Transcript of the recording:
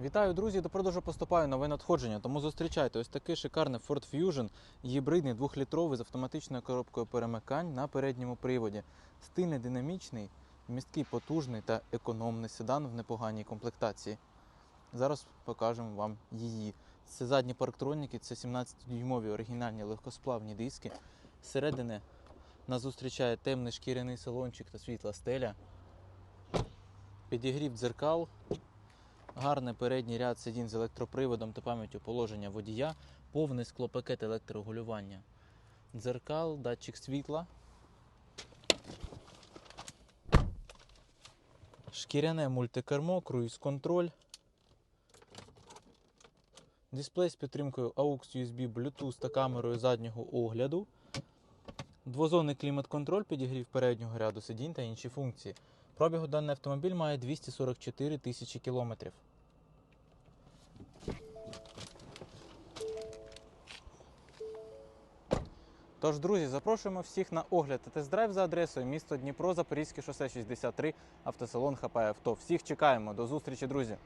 Вітаю, друзі! До продажу поступаю нове надходження, тому зустрічайте ось такий шикарний Ford Fusion, гібридний двохлітровий з автоматичною коробкою перемикань на передньому приводі. Стильний, динамічний, місткий, потужний та економний седан в непоганій комплектації. Зараз покажемо вам її. Це задні парктроніки, це 17-дюймові оригінальні легкосплавні диски. Зсередини нас зустрічає темний шкіряний салончик та світла стеля. Підігрів дзеркал, гарний передній ряд сидінь з електроприводом та пам'яттю положення водія, повний склопакет електрорегулювання, дзеркал, датчик світла, шкіряне мультикермо, круїз-контроль, дисплей з підтримкою AUX USB, Bluetooth та камерою заднього огляду, двозонний клімат-контроль, підігрів переднього ряду сидінь та інші функції. Пробігу даний автомобіль має 244 тисячі кілометрів. Тож, друзі, запрошуємо всіх на огляд та тест-драйв за адресою місто Дніпро, Запорізьке шосе 63, автосалон ХП Авто. Всіх чекаємо. До зустрічі, друзі!